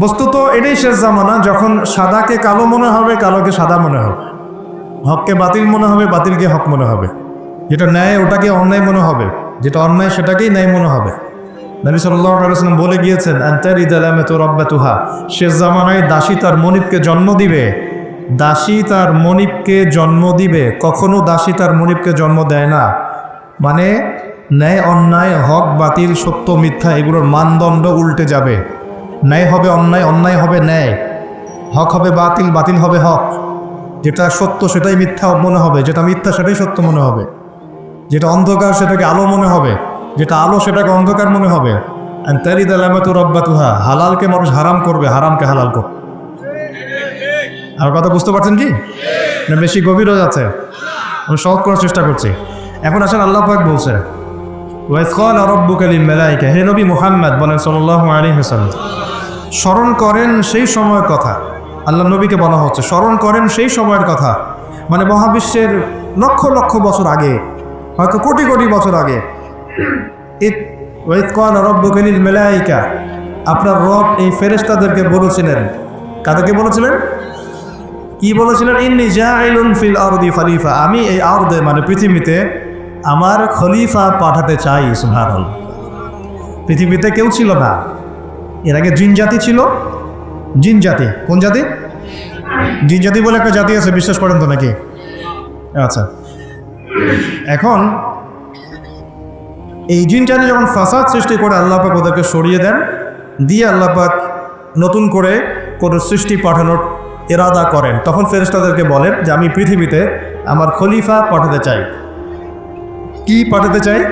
বস্তুত এটাই শেষ জামানা, যখন সাদাকে কালো মনে হবে, কালোকে সাদা মনে হবে। হককে বাতিল মনে হবে, বাতিলকে হক মনে হবে। যেটা ন্যায়, ওটাকে অন্যায় মনে হবে। যেটা অন্যায়, সেটাকেই ন্যায় মনে হবে। নবী সাল্লাম বলে গিয়েছেন তুহা শেষ জামানায় দাসী তার মনিবকে জন্ম দিবে। দাসী তার মনিবকে জন্ম দিবে। কখনো দাসী তার মনিবকে জন্ম দেয় না। মানে ন্যায়, অন্যায়, হক, বাতিল, সত্য, মিথ্যা, এগুলোর মানদণ্ড উল্টে যাবে। ন্যায় হবে অন্যায় অন্যায় হবে ন্যায়। হক হবে বাতিল বাতিল হবে হক। যেটা সত্য সেটাই মিথ্যা মনে হবে, যেটা মিথ্যা সেটাই সত্য মনে হবে। যেটা অন্ধকার সেটাকে আলো মনে হবে, যেটা আলো সেটাকে অন্ধকার মনে হবে। তারিদ আলামাতু রব্বাতুহা হালালকে মানুষ হারাম করবে, হারামকে হালাল করবে আর কথা বুঝতে পারছেন কি? না, বেশি গভীর হয়ে যাচ্ছে আমি সহজ করার চেষ্টা করছি। এখন আসেন আল্লাহ পাক বলছে হে নবী মুহাম্মদ বলেন আলাইহি ওয়াসাল্লাম, স্মরণ করেন সেই সময়ের কথা। আল্লাহ নবীকে বলা হচ্ছে, স্মরণ করেন সেই সময়ের কথা। মানে মহাবিশ্বের লক্ষ লক্ষ বছর আগে, হয়তো কোটি কোটি বছর আগে। ওয়েদকাল রব্বকালিল মেলাইকা, আপনার রব এই ফেরেশতাদেরকে বলেছিলেন। কাদেরকে বলেছিলেন? কি বলেছিলেন? ইন্নি জাইলুন ফিল আরদি খলিফা, আমি এই আরদে মানে পৃথিবীতে আমার খলিফা পাঠাতে চাই, সুবহানাল্লাহ। পৃথিবীতে কেউ ছিল না। এর আগে জিন জাতি ছিল? জিন জাতি। কোন জাতি? জিন জাতি বলে একটা জাতি আছে, বিশ্বাস করেন তো নাকি? আচ্ছা। এখন এই জিন জাতি যখন ফাসাদ সৃষ্টি করে আল্লাহ পাক ওদেরকে সরিয়ে দেন, দিয়ে আল্লাহ পাক নতুন করে কোনো সৃষ্টি পাঠানোর এরাদা করেন। তখন ফেরেস্তাদেরকে বলেন যে, আমি পৃথিবীতে আমার খলিফা পাঠাতে চাই। কি পাঠাতে চাই?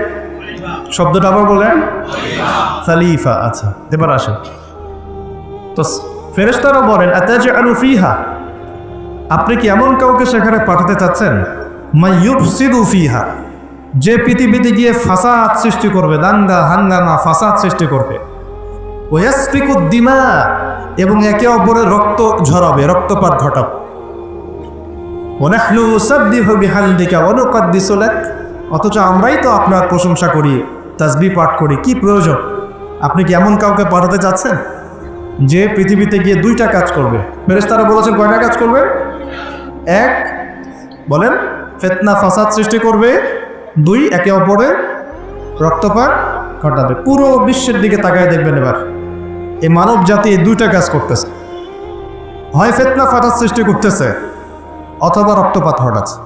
শব্দটা আবার বলেন। সালিফা আচ্ছা এবার আসেন তো ফেরেশতারা বলেন আতাজে আলু ফিহা? আপনি কি এমন কাউকে সেখানে পাঠাতে চাচ্ছেন? মাইয়ুফসিদু ফিহা। যে পৃথিবীতে গিয়ে ফাসাদ সৃষ্টি করবে, দাঙ্গা, হাঙ্গামা, ফাসাদ সৃষ্টি করবে। ওয়াসফিকুদ্দিমা এবং একে অপরের রক্ত ঝরাবে, রক্তপাত ঘটাবে। ওনাহলু সাব্দিহু বিহামদিকা ওয়া নুকাদ্দিসু লাক। অথচ আমরাই তো আপনার প্রশংসা করি, তাসবিহ পাঠ করি, কি প্রয়োজন? আপনি কি এমন কাউকে পাঠাতে চাচ্ছেন? যে পৃথিবীতে গিয়ে দুইটা কাজ করবে। ফেরেশতারা বলেছেন, কয়টা কাজ করবে? এক, বলেন, ফেতনা ফাসাদ সৃষ্টি করবে, দুই, একে অপরের রক্তপাত ঘটাবে। পুরো বিশ্বের দিকে তাকায় দেখবেন এবার। এই মানব জাতি এই দুইটা কাজ করতেছে। হয় ফেতনা ফাটার সৃষ্টি করতেছে, অথবা রক্তপাত ঘটাচ্ছে।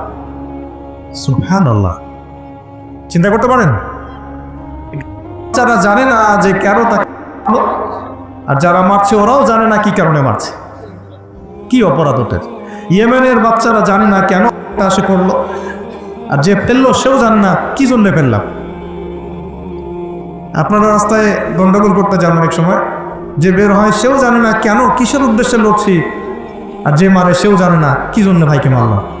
চিন্তা করতে পারেন? যারা জানে না যে কেন তাকে আর যারা মারছে, ওরাও জানে না কি কারণে মারছে। কি অপরাধ ওদের? ইয়েমেনের বাচ্চারা জানে না কেন সে করল। আর যে ফেলল, সেও জানে না কি জন্য ফেললাম। আপনারা রাস্তায় গন্ডগোল করতে যান অনেক সময়। যে বের হয়, সেও জানে না কেন, কিসের উদ্দেশ্যে লড়ছি? আর যে মারে, সেও জানে না কি জন্য ভাইকে মারলাম।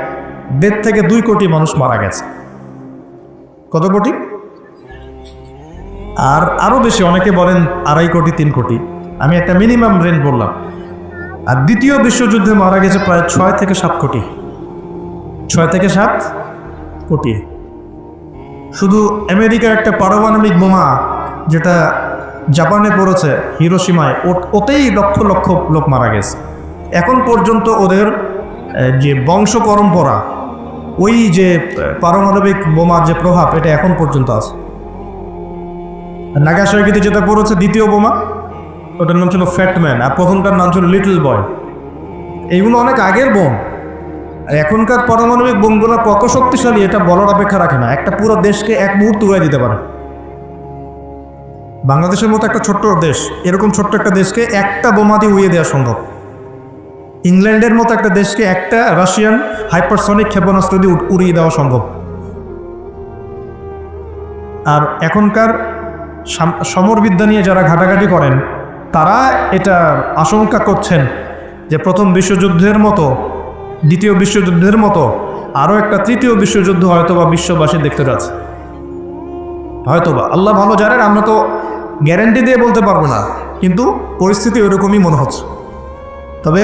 দেড় থেকে দুই কোটি মানুষ মারা গেছে। কত কোটি? আর আরও বেশি, অনেকে বলেন আড়াই কোটি, তিন কোটি। আমি একটা মিনিমাম রেঞ্জ বললাম। আর দ্বিতীয় বিশ্বযুদ্ধে মারা গেছে প্রায় ছয় থেকে সাত কোটি। ছয় থেকে সাত কোটি। শুধু আমেরিকার একটা পারমাণবিক বোমা যেটা জাপানে পড়েছে হিরোসীমায় ওতেই লক্ষ লক্ষ লোক মারা গেছে। এখন পর্যন্ত ওদের যে বংশ পরম্পরা ওই যে পারমাণবিক বোমার যে প্রভাব, এটা এখন পর্যন্ত আছে। নাগাসাকিতে যেটা পড়েছে, দ্বিতীয় বোমা, ওটার নাম ছিল ফ্যাটম্যান আর প্রথমটার নাম ছিল লিটল বয় এইগুলো অনেক আগের বোম। আর এখনকার পারমাণবিক বোমগুলো কত শক্তিশালী, এটা বলার অপেক্ষা রাখে না। একটা পুরো দেশকে এক মুহূর্ত উড়াই দিতে পারে। বাংলাদেশের মতো একটা ছোট্ট দেশ, এরকম ছোট্ট একটা দেশকে একটা বোমা দিয়ে উড়িয়ে দেওয়া সম্ভব। ইংল্যান্ডের মতো একটা দেশকে একটা রাশিয়ান হাইপারসনিক ক্ষেপণাস্ত্র দিয়ে উড়িয়ে দেওয়া সম্ভব। আর এখনকার সমরবিদ্যা নিয়ে যারা ঘাটাঘাটি করেন, তারা এটা আশঙ্কা করছেন যে প্রথম বিশ্বযুদ্ধের মতো, দ্বিতীয় বিশ্বযুদ্ধের মতো, আরও একটা তৃতীয় বিশ্বযুদ্ধ হয়তোবা বিশ্ববাসী দেখতে যাচ্ছে। হয়তোবা, আল্লাহ ভালো জানেন, আমরা তো গ্যারেন্টি দিয়ে বলতে পারব না, কিন্তু পরিস্থিতি ওরকমই মনে হচ্ছে। তবে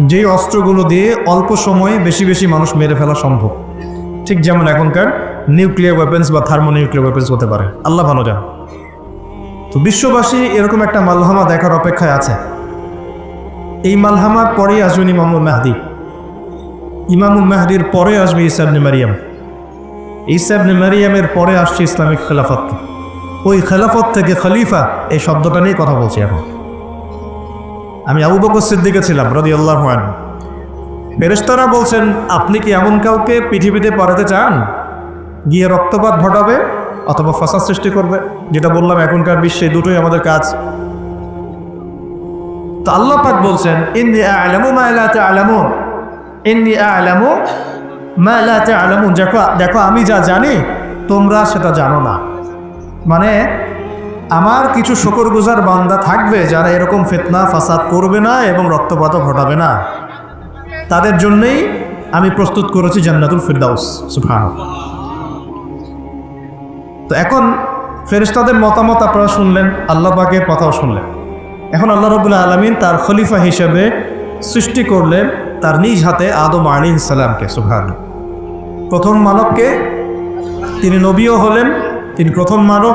যেই অস্ত্রগুলো দিয়ে অল্প সময়ে বেশি বেশি মানুষ মেরে ফেলা সম্ভব। ঠিক যেমন এখনকার নিউক্লিয়ার ওয়েপেন্স বা থার্মো নিউক্লিয়ার ওয়েপেন্স হতে পারে। আল্লাহ ভালো জান তো বিশ্ববাসী এরকম একটা মালহামা দেখার অপেক্ষায় আছে। এই মালহামার পরেই আসবেন ইমামুল মেহদি। ইমামুল মেহদির পরে আসবে ইসাবনে মারিয়াম। ইসাবনে মারিয়ামের পরে আসছে ইসলামিক খেলাফত। ওই খেলাফত থেকে খলিফা, এই শব্দটা নিয়ে কথা বলছি এখন। আমি আবু বকর সিদ্দিকে ছিলাম রদি আল্লাহ ফেরেস্তারা বলছেন, আপনি কি এমন কাউকে পৃথিবীতে পাঠাতে চান? গিয়ে রক্তপাত ঘটাবে অথবা ফাসাদ সৃষ্টি করবে? যেটা বললাম, এখনকার বিশ্বে দুটোই আমাদের কাজ। তো আল্লাহ পাক বলছেন, ইন্নি আলামু মা লা তা'লামুন। ইন্নি আলামু মা লা তা'লামুন। দেখো দেখো, আমি যা জানি, তোমরা সেটা জানো না। মানে আমার কিছু শুকরগুজার বান্দা থাকবে যারা এরকম ফিতনা, ফাসাদ করবে না এবং রক্তপাতও ঘটাবে না। তাদের জন্যই আমি প্রস্তুত করেছি জান্নাতুল ফিরদাউস। সুফান তো এখন ফেরেশতাদের মতামত আপনারা শুনলেন, আল্লাহ পাকের কথাও শুনলেন। এখন আল্লাহ রবুল্লা আলমিন তার খলিফা হিসেবে সৃষ্টি করলেন তার নিজ হাতে আদম আলী ইসালামকে সুভান প্রথম মানবকে তিনি নবীও হলেন, তিনি প্রথম মানব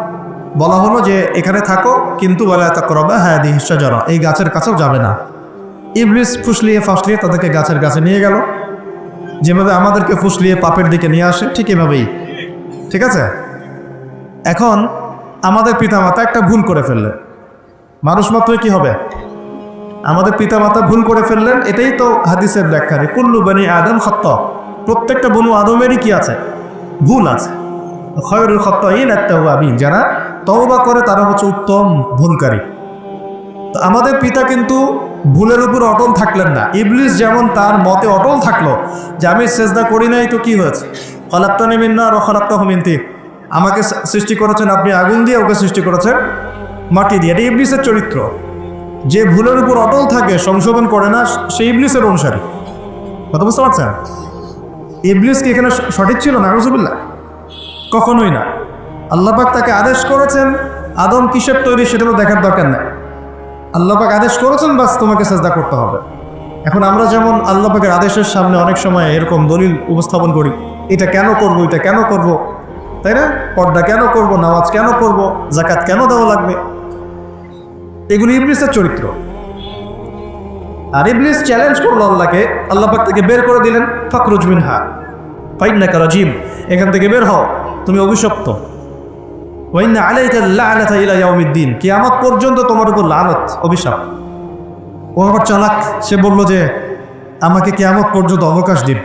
বলা হলো যে, এখানে থাকো, কিন্তু বলে করবে হ্যাঁ দি জরা এই গাছের কাছেও যাবে না। ইবলিস ফুসলিয়ে ফাসলিয়ে তাদেরকে গাছের কাছে নিয়ে গেল। যেভাবে আমাদেরকে ফুসলিয়ে পাপের দিকে নিয়ে আসে, ঠিক এভাবেই। ঠিক আছে? এখন আমাদের পিতামাতা একটা ভুল করে ফেললেন। মানুষ মাত্রই কি হবে? আমাদের পিতামাতা ভুল করে ফেললেন, এটাই তো হাদিসের ব্যাখ্যা রে কুল্লু বানি আদম খত্ত। প্রত্যেকটা বনু আদমেরই কি আছে? ভুল আছে। খয়রুল খত্ত ইন আবিন যারা তওবা করে তারা হচ্ছে উত্তম ভুলকারী। তো আমাদের পিতা কিন্তু ভুলের উপর অটল থাকলেন না। ইবলিস যেমন তার মতে অটল থাকল যে আমি সেজদা করি নাই তো কি হয়েছে? খলাক্তানি মিন্না আর খলাক্তা হমিন্তি আমাকে সৃষ্টি করেছেন, আপনি আগুন দিয়ে ওকে সৃষ্টি করেছেন, মাটি দিয়ে। এটা ইবলিসের চরিত্র। যে ভুলের উপর অটল থাকে, সংশোধন করে না সেই ইবলিসের অনুসারী। কথা বুঝতে পারছেন? ইবলিস কি এখানে সঠিক ছিল না রসুবিল্লা কখনোই না। আল্লাপাক তাকে আদেশ করেছেন, আদম কিসের তৈরি সেটা তো দেখার দরকার নেই। আল্লাপাক আদেশ করেছেন, বাস তোমাকে চেষ্টা করতে হবে। এখন আমরা যেমন আল্লাপাকের আদেশের সামনে অনেক সময় এরকম দলিল উপস্থাপন করি, এটা কেন করব, এটা কেন করব, তাই না? পর্দা কেন করব, নামাজ কেন করব জাকাত কেন দেওয়া লাগবে? এগুলি ইবলিসের চরিত্র। আর ইবলিস চ্যালেঞ্জ করল আল্লাহকে আল্লাহ পাক থেকে বের করে দিলেন ফখরুজ মিনহা, ফাইন্নাকা রাজিম, এখান থেকে বের হও, তুমি অভিশপ্ত। ওয়াইন্না আলাইকা লাআনাতা ইলা ইয়াউমিদ্দিন। কিয়ামত পর্যন্ত তোমার উপর লানত, অভিশাপ। ও আবার চালাক, সে বলল যে, আমাকে কিয়ামত পর্যন্ত অবকাশ দিন।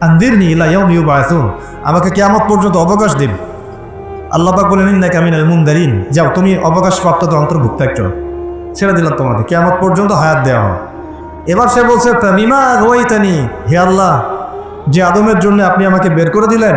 আন্দিরনি ইলা ইয়াউমি ইউবাআসুন আমাকে কিয়ামত পর্যন্ত অবকাশ দিন। আল্লাহ পাক বলেন, ইন্নাকা মিনাল মুনদারিন। যাও, তুমি অবকাশ প্রাপ্তদের অন্তর্ভুক্ত একজন। ছেড়ে দিলাম তোমাকে, কিয়ামত পর্যন্ত হায়াত দেওয়া হয় এবার সে বলছে তামিমা রোয়াইতানি? হে আল্লাহ, যে আদমের জন্য আপনি আমাকে বের করে দিলেন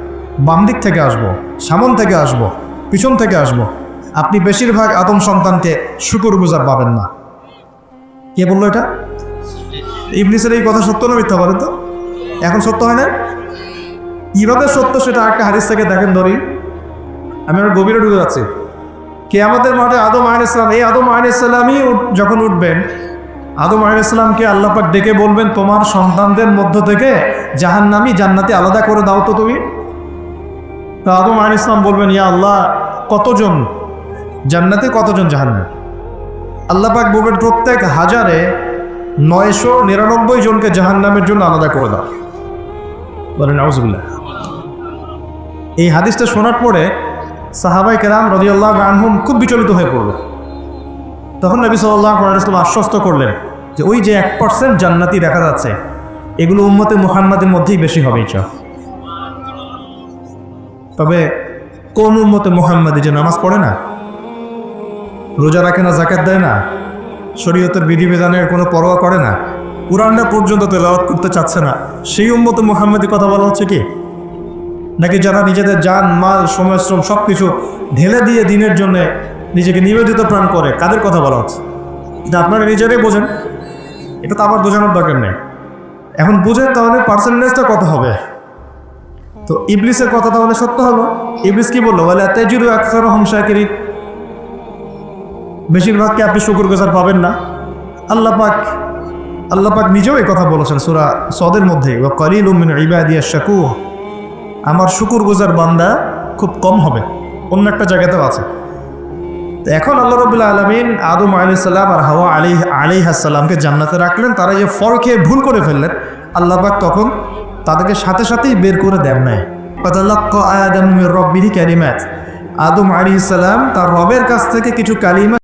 বাম দিক থেকে আসব, সামন থেকে আসব, পিছন থেকে আসব। আপনি বেশিরভাগ আদম সন্তানকে শুকুর গুজার পাবেন না। কে বলল এটা? ইবলিসের এই কথা সত্য না মিথ্যা বলেন তো? এখন সত্য হয় না? কীভাবে সত্য সেটা একটা হাদিস থেকে দেখেন ধরি। আমি আমার গভীরে ঢুকে যাচ্ছি। কে আমাদের মাঠে আদম আহ ইসলাম এই আদম আহ ইসলামই যখন উঠবেন, আদম আহ ইসলামকে আল্লাপাক ডেকে বলবেন, তোমার সন্তানদের মধ্য থেকে জাহান্নামি জান্নাতে আলাদা করে দাও তো তুমি। তা আদম আহ ইসলাম বলবেন, ইয়া আল্লাহ, কতজন? জান্নাতে কতজন জাহান্নাম? আল্লাপাক বলবেন, প্রত্যেক হাজারে নয়শো নিরানব্বই জনকে জাহান্নামের জন্য আলাদা করে দাও। বলেন আউজবিল্লাহ এই হাদিসটা শোনার পরে সাহাবাই কেরাম রদিয়াল্লাহ আনহুম খুব বিচলিত হয়ে পড়ল। তখন নবী সাল্লাহ ইসলাম আশ্বস্ত করলেন যে, ওই যে এক পার্সেন্ট জান্নাতি দেখা যাচ্ছে, এগুলো উম্মতে মুহাম্মাদের মধ্যেই বেশি হবে ইচ্ছা তবে কোন উম্মতে মুহাম্মাদি যে নামাজ পড়ে না? রোজা রাখে না জাকাত দেয় না? শরীয়তের বিধিবিধানের কোনো পরোয়া করে না? কোরআনটা পর্যন্ত তেলাওয়াত করতে চাচ্ছে না? সেই উম্মতে মুহাম্মাদি কথা বলা হচ্ছে কি? নাকি যারা নিজেদের যান মাল সময় শ্রম সব কিছু ঢেলে দিয়ে দিনের জন্য নিজেকে নিবেদিত প্রাণ করে, কাদের কথা বলা হচ্ছে? এটা আপনারা নিজেরাই বোঝেন। এটা তো আবার বোঝানোর দরকার নেই। এখন বুঝেন তাহলে পার্সেন্টেজটা কত হবে? তো ইবলিসের কথা তাহলে সত্য হলো। ইবলিস কি বলল? বলে তেজুরু আকসার হমসাকিরি বেশিরভাগকে আপনি শুকুর গোজার পাবেন না। আল্লাহ পাক আল্লাহ পাক নিজেও এই কথা বলেছেন সুরা সদের মধ্যে কলিল উমিন ইবাদিয়া শাকু আমার শুকুর গুজার বান্দা খুব কম হবে। অন্য একটা জায়গাতেও আছে। এখন আল্লাহ রবুল্লা আলমিন আদম আলাইসাল্লাম আর হাওয়া আলী আলী হাসাল্লামকে জান্নাতে রাখলেন। তারা যে ফল খেয়ে ভুল করে ফেললেন। আল্লাহবাক তখন তাদেরকে সাথে সাথেই বের করে দেন নাই। আদম রব্বিহি ক্যালিম্যাথ আদম আলি ইসালাম তার রবের কাছ থেকে কিছু কালিমা